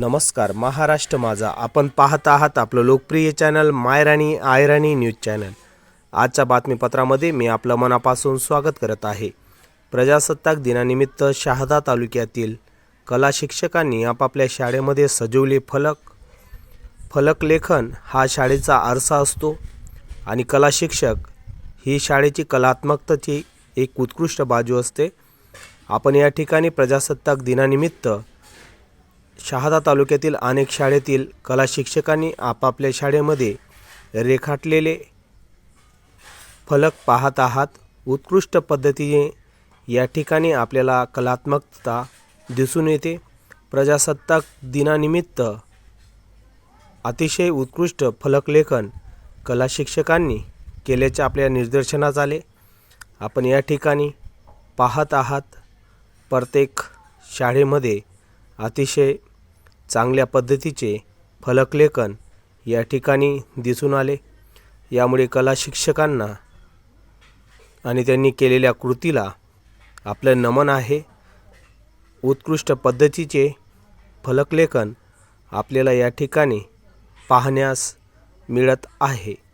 नमस्कार महाराष्ट्र माझा. आपण पाहत आहात आपलं लोकप्रिय channel Mayrani Ayrani news channel. आजच्या बातमीपत्रामध्ये मी आपलं मनापासून स्वागत करत आहे. प्रजासत्ताक दिनानिमित्त शहादा तालुक्यातील कला शिक्षकांनी आपापल्या शाळेमध्ये सजवले फलक. फलकलेखन हा शाळेचा आरसा असतो आणि कला शिक्षक ही शाळेची कलात्मकतेची एक उत्कृष्ट बाजू असते. आपण या ठिकाणी प्रजासत्ताक दिनानिमित्त शहादा तालुक्यातील अनेक शाळेतील कला शिक्षकांनी आपापल्या शाळेमध्ये रेखाटलेले फलक पाहत आहात. उत्कृष्ट पद्धतीने या ठिकाणी आपल्याला कलात्मकता दिसून येते. प्रजासत्ताक दिनानिमित्त अतिशय उत्कृष्ट फलकलेखन कला शिक्षकांनी केल्याचे आपल्या निदर्शनास आले. आपण या ठिकाणी पाहत आहात. प्रत्येक शाळेमध्ये अतिशय चांगल्या पद्धतीचे फलकलेखन या ठिकाणी दिसून आले. यामुळे कला शिक्षकांना आणि त्यांनी केलेल्या कृतीला आपलं नमन आहे. उत्कृष्ट पद्धतीचे फलकलेखन आपल्याला या ठिकाणी पाहण्यास मिळत आहे.